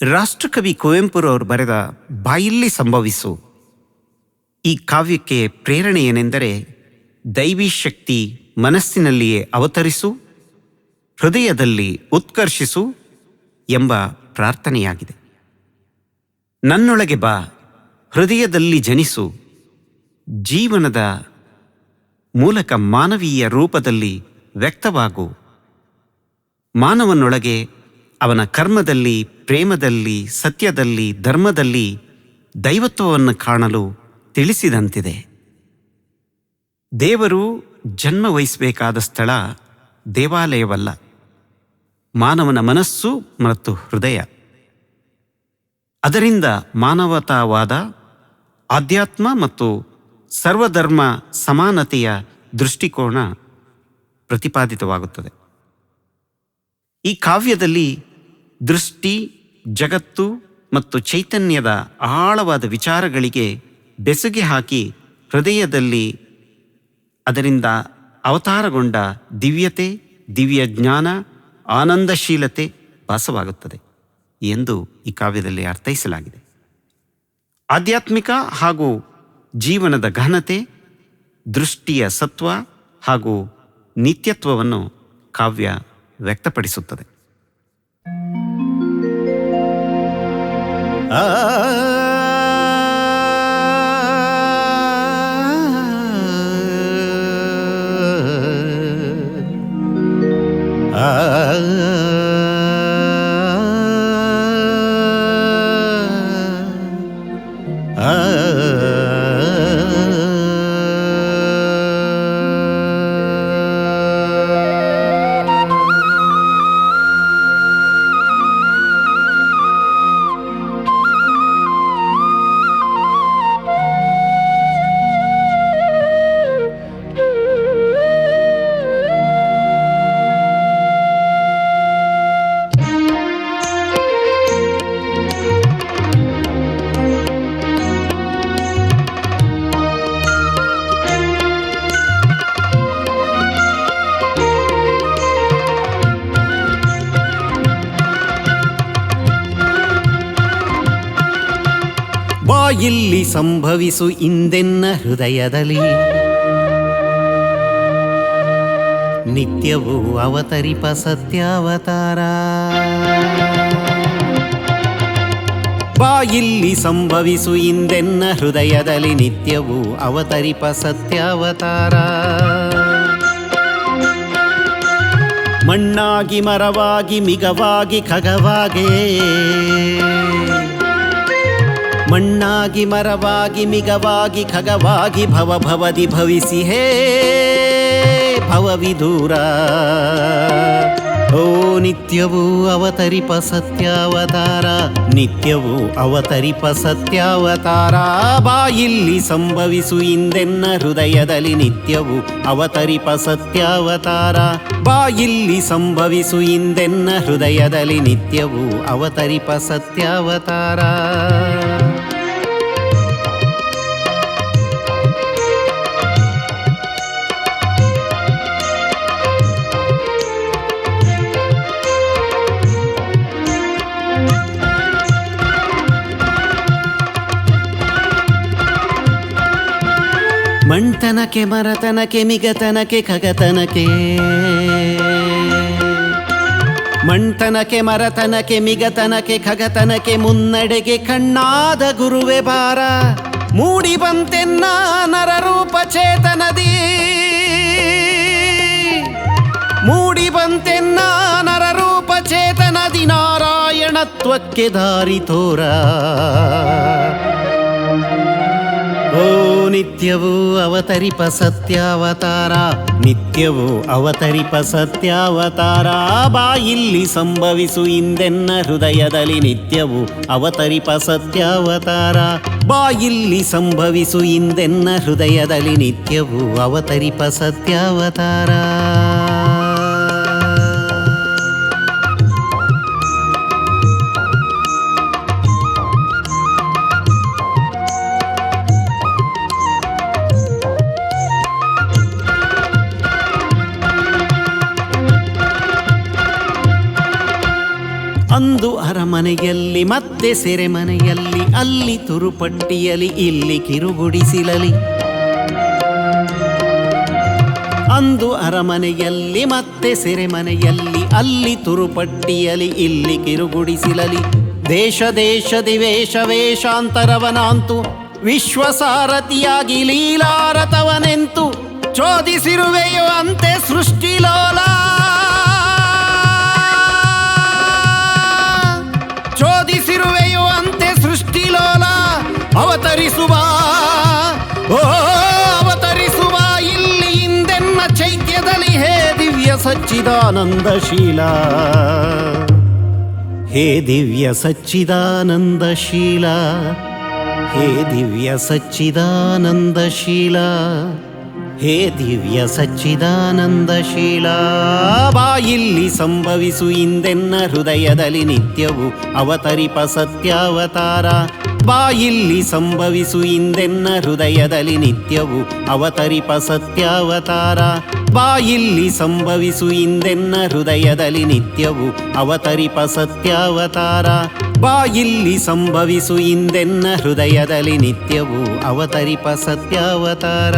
ರಾಷ್ಟ್ರಕವಿ ಕುವೆಂಪುರವರು ಬರೆದ ಬಾಯಿಲ್ಲಿ ಸಂಭವಿಸು ಈ ಕಾವ್ಯಕ್ಕೆ ಪ್ರೇರಣೆ ಏನೆಂದರೆ ದೈವಿ ಶಕ್ತಿ ಮನಸ್ಸಿನಲ್ಲಿಯೇ ಅವತರಿಸು, ಹೃದಯದಲ್ಲಿ ಉತ್ಕರ್ಷಿಸು ಎಂಬ ಪ್ರಾರ್ಥನೆಯಾಗಿದೆ. ನನ್ನೊಳಗೆ ಬಾ, ಹೃದಯದಲ್ಲಿ ಜನಿಸು, ಜೀವನದ ಮೂಲಕ ಮಾನವೀಯ ರೂಪದಲ್ಲಿ ವ್ಯಕ್ತವಾಗು, ಮಾನವನೊಳಗೆ ಅವನ ಕರ್ಮದಲ್ಲಿ, ಪ್ರೇಮದಲ್ಲಿ, ಸತ್ಯದಲ್ಲಿ, ಧರ್ಮದಲ್ಲಿ ದೈವತ್ವವನ್ನು ಕಾಣಲು ತಿಳಿಸಿದಂತಿದೆ. ದೇವರು ಜನ್ಮ ವಹಿಸಬೇಕಾದ ಸ್ಥಳ ದೇವಾಲಯವಲ್ಲ. ಮಾನವನ ಮನಸ್ಸು ಮತ್ತು ಹೃದಯ. ಅದರಿಂದ ಮಾನವತಾವಾದ, ಆಧ್ಯಾತ್ಮ ಮತ್ತು ಸರ್ವಧರ್ಮ ಸಮಾನತೆಯ ದೃಷ್ಟಿಕೋನ ಪ್ರತಿಪಾದಿತವಾಗುತ್ತದೆ. ಈ ಕಾವ್ಯದಲ್ಲಿ ದೃಷ್ಟಿ, ಜಗತ್ತು ಮತ್ತು ಚೈತನ್ಯದ ಆಳವಾದ ವಿಚಾರಗಳಿಗೆ ಬೆಸುಗೆ ಹಾಕಿ ಹೃದಯದಲ್ಲಿ ಅದರಿಂದ ಅವತಾರಗೊಂಡ ದಿವ್ಯತೆ, ದಿವ್ಯ ಜ್ಞಾನ, ಆನಂದಶೀಲತೆ ಭಾಸವಾಗುತ್ತದೆ ಎಂದು ಈ ಕಾವ್ಯದಲ್ಲಿ ಅರ್ಥೈಸಲಾಗಿದೆ. ಆಧ್ಯಾತ್ಮಿಕ ಹಾಗೂ ಜೀವನದ ಘನತೆ, ದೃಷ್ಟಿಯ ಸತ್ವ ಹಾಗೂ ನಿತ್ಯತ್ವವನ್ನು ಕಾವ್ಯ ವ್ಯಕ್ತಪಡಿಸುತ್ತದೆ ಆ ಬಾಯಿಲ್ಲಿ ಸಂಭವಿಸು ಇಂದೆನ್ನ ಹೃದಯದಲ್ಲಿ. ನಿತ್ಯವೂ ಅವತರಿಪ ಸತ್ಯಾವತಾರ. ಇಲ್ಲಿ ಸಂಭವಿಸು ಇಂದೆನ್ನ ಹೃದಯದಲ್ಲಿ ನಿತ್ಯವೂ ಅವತರಿಪ ಸತ್ಯಾವತಾರ. ಮಣ್ಣಾಗಿ ಮರವಾಗಿ ಮಿಗವಾಗಿ ಖಗವಾಗೇ. ಮಣ್ಣಾಗಿ ಮರವಾಗಿ ಮಿಗವಾಗಿ ಖಗವಾಗಿ ಭವ ಭವದಿ ಭವಿಸಿ ಹೇ ಭವವಿದೂರ ಓ ನಿತ್ಯವೂ ಅವತರಿಪ ಸತ್ಯಾವತಾರ, ನಿತ್ಯವೂ ಅವತರಿಪ ಸತ್ಯಾವತಾರ. ಬಾಯಿಲ್ಲಿ ಸಂಭವಿಸು ಇಂದೆನ್ನ ಹೃದಯದಲ್ಲಿ ನಿತ್ಯವು ಅವತರಿಪ ಸತ್ಯಾವತಾರ. ಬಾಯಿಲ್ಲಿ ಸಂಭವಿಸು ಇಂದೆನ್ನ ಹೃದಯದಲ್ಲಿ ನಿತ್ಯವೂ ಅವತರಿಪ ಸತ್ಯಾವತಾರ. ಮಣ್ತನಕ್ಕೆ ಮರತನಕೆ ಮಿಗತನಕ್ಕೆ, ಖಗತನಕ್ಕೆ. ಮಣ್ತನಕ್ಕೆ ಮರತನಕೆ ಮಿಗತನಕ್ಕೆ, ಖಗತನಕ್ಕೆ ಮುನ್ನಡೆಗೆ ಕಣ್ಣಾದ ಗುರುವೆ ಬಾರ. ಮೂಡಿ ಬಂತೆನ್ನ ನರರೂಪ ಚೇತನದಿ. ಮೂಡಿ ಬಂತೆನ್ನ ನರರೂಪ ಚೇತನದಿ ನಾರಾಯಣತ್ವಕ್ಕೆ ದಾರಿ ತೋರ. ಓ, ನಿತ್ಯವೂ ಅವತರಿಪ ಸತ್ಯಾವತಾರ. ನಿತ್ಯವೂ ಅವತರಿಪ ಸತ್ಯಾವತಾರ. ಬಾ, ಇಲ್ಲಿ ಸಂಭವಿಸು ಇಂದೆನ್ನ ಹೃದಯದಲ್ಲಿ ನಿತ್ಯವೂ ಅವತರಿಪ ಸತ್ಯಾವತಾರ. ಇಲ್ಲಿ ಸಂಭವಿಸು ಇಂದೆನ್ನ ಹೃದಯದಲ್ಲಿ ನಿತ್ಯವೂ ಅವತರಿಪ ಸತ್ಯಾವತಾರ. ಅರಮನೆಯಲ್ಲಿ ಮತ್ತೆ ಸೆರೆಮನೆಯಲ್ಲಿ ಅಲ್ಲಿ ತುರುಪಟ್ಟಿಯಲಿ ಇಲ್ಲಿ ಕಿರುಗುಡಿಸಿಲಲಿ ಅಂದು ಅರಮನೆಯಲ್ಲಿ, ಮತ್ತೆ ಸೆರೆಮನೆಯಲ್ಲಿ ಅಲ್ಲಿ ತುರುಪಟ್ಟಿಯಲಿ ಇಲ್ಲಿ ಕಿರುಗುಡಿಸಿಲಲಿ ದೇಶ ದೇಶ, ದಿವೇಶ, ವೇಷಾಂತರವನಾಂತು, ವಿಶ್ವಸಾರಥಿಯಾಗಿ ಲೀಲಾರಥವನೆಂತು ಚೋದಿಸಿರುವೆಯೋ ಅಂತೆ ಸೃಷ್ಟಿಲೋಲ ಸಚ್ಚಿದಾನಂದಶೀಲ ಹೇ ದಿವ್ಯ ಸಚ್ಚಿದಾನಂದಶೀಲ ಹೇ ದಿವ್ಯ ಸಚ್ಚಿದಾನಂದಶೀಲ ಹೇ ದಿವ್ಯ ಸಚ್ಚಿದಾನಂದಶೀಲ ಬಾಯಿಲ್ಲಿ ಸಂಭವಿಸು ಇಂದೆನ್ನ ಹೃದಯದಲ್ಲಿ ನಿತ್ಯವು ಅವತರಿಪ ಸತ್ಯಾವತಾರ. ಬಾಯಿಲ್ಲಿ ಸಂಭವಿಸು ಇಂದೆನ್ನ ಹೃದಯದಲ್ಲಿ ನಿತ್ಯವು ಅವತರಿಪ ಸತ್ಯಾವತಾರ. ಬಾಯಿಲ್ಲಿ ಸಂಭವಿಸು ಇಂದೆನ್ನ ಹೃದಯದಲ್ಲಿ ನಿತ್ಯವು ಅವತರಿಪ ಸತ್ಯಾವತಾರ. ಬಾಯಿಲ್ಲಿ ಸಂಭವಿಸು ಇಂದೆನ್ನ ಹೃದಯದಲ್ಲಿ ನಿತ್ಯವು ಅವತರಿಪ ಸತ್ಯಾವತಾರ.